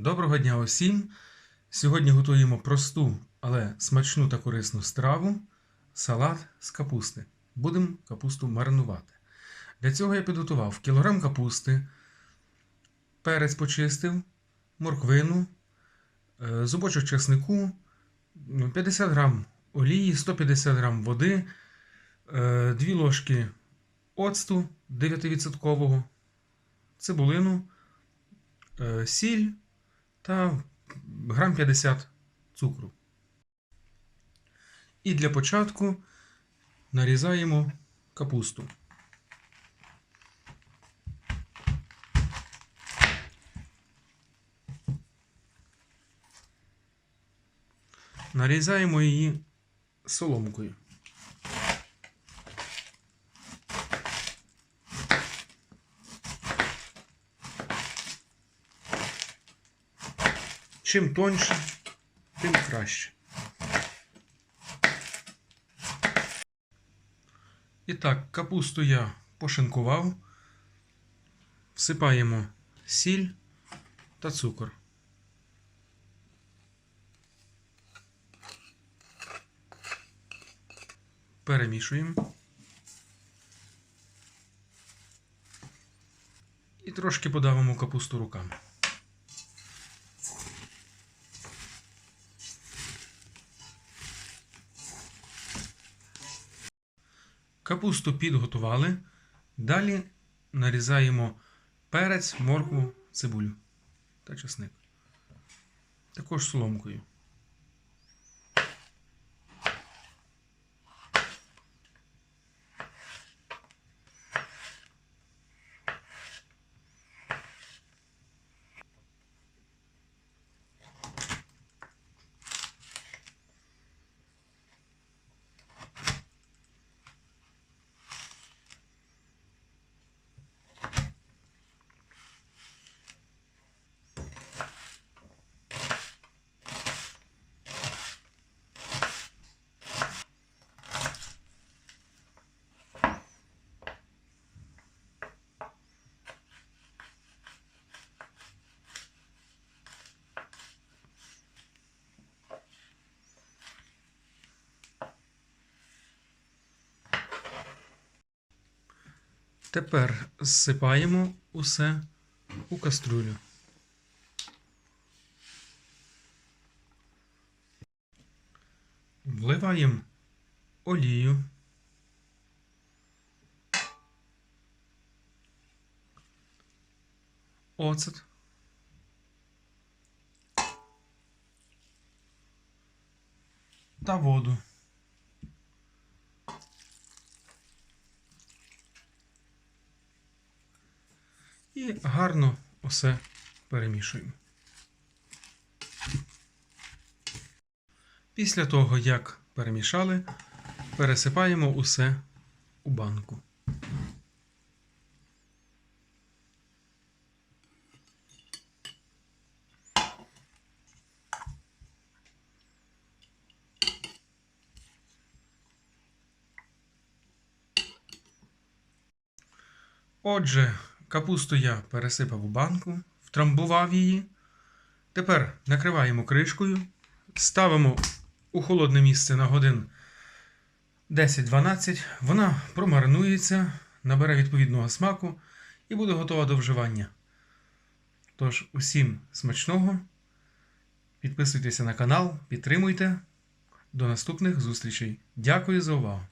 Доброго дня усім! Сьогодні готуємо просту, але смачну та корисну страву салат з капусти. Будемо капусту маринувати. Для цього я підготував кілограм капусти, перець почистив, морквину, е, зубочок чеснику, ну, 50 грам олії, 150 грам води, 2 ложки оцту 9%, цибулину, е, сіль та грам 50 цукру. І для початку нарізаємо капусту. Нарізаємо її соломкою. Чим тоньше, тим краще. І так, капусту я пошинкував. Всипаємо сіль та цукор. Перемішуємо. І трошки подавимо капусту руками. Капусту підготували. Далі нарізаємо перець, моркву, цибулю та чесник. Також соломкою. Тепер зсипаємо усе у каструлю. Вливаємо олію. Оцет. Та воду. І гарно усе перемішуємо. Після того, як перемішали, пересипаємо усе у банку. Отже, капусту я пересипав у банку, втрамбував її. Тепер накриваємо кришкою, ставимо у холодне місце на годин 10-12. Вона промаринується, набере відповідного смаку і буде готова до вживання. Тож, усім смачного. Підписуйтеся на канал, підтримуйте. До наступних зустрічей. Дякую за увагу!